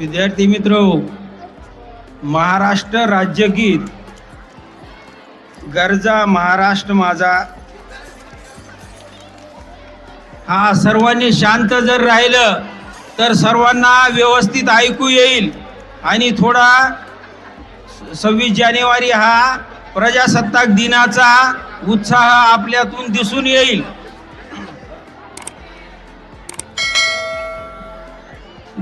विद्यार्थी मित्र महाराष्ट्र राज्यगीत गरजा महाराष्ट्र माझा. हा सर्वांनी शांत जर राहिलं तर सर्वांना व्यवस्थित ऐकू येईल. आणि थोडा सव्वीस जानेवारी हा प्रजासत्ताक दिनाचा उत्साह आपल्यातून दिसून येईल.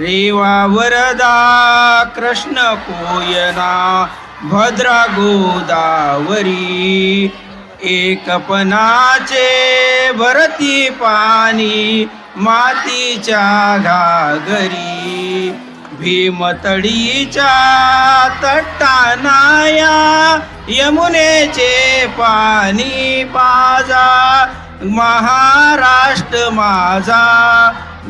रेवा वरदा कृष्ण कोयना भद्रा गोदावरी एकपणाचे भरती पाणी मातीच्या घागरी भीमतडीच्या तट्टानाया यमुनेचे पाणी पाजा महाराष्ट्र माझा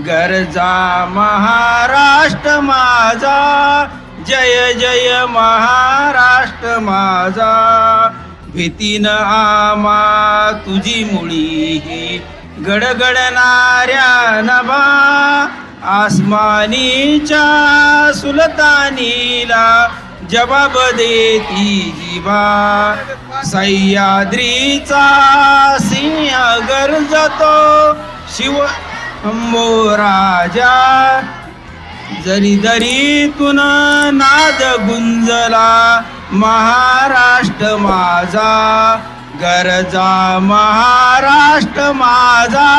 गरजा महाराष्ट्र माझा. जय जय महाराष्ट्र माझा. भीतीनं आमा तुझी मुळी ही. गडगडणाऱ्या नभा. आसमानीच्या सुलतानीला जबाब देती जीवा सह्याद्रीचा सिंह गरजतो. शिव अंबो राजा जरी दरीतून नाद गुंजला महाराष्ट्र माझा गरजा महाराष्ट्र माझा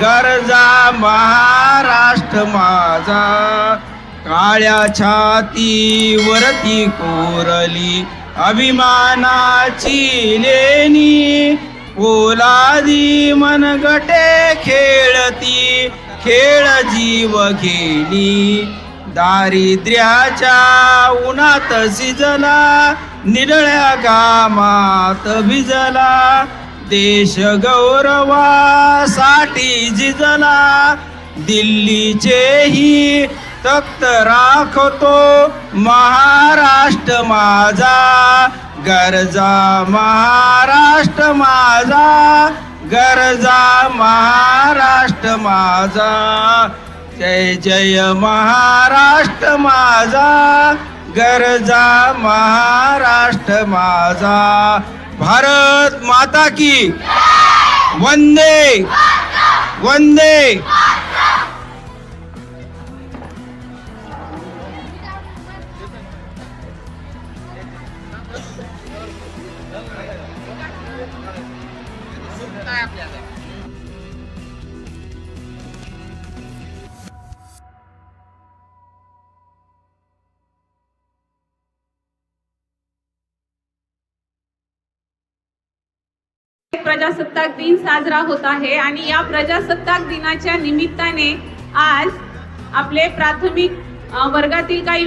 गरजा महाराष्ट्र माझा. काळ्या छातीवरती कोरली अभिमानाची लेणी पोलादी मनगटे खेळती खेळ जीव घेणी दारिद्र्याच्या उन्हात शिजला निरळ्या कामात भिजला. देश गौरवासाठी झिजला दिल्लीचेही तक्त राखतो महाराष्ट्र माझा. गरजा महाराष्ट्र माझा गरजा महाराष्ट्र माझा. जय जय महाराष्ट्र माझा गरजा महाराष्ट्र माझा. भारत माता की वंदे वंदे. प्रजासत्ताक दिन साजरा होत आहे आणि या प्रजासत्ताक दिनाच्या निमित्ताने आज आपले प्राथमिक वर्गातील काही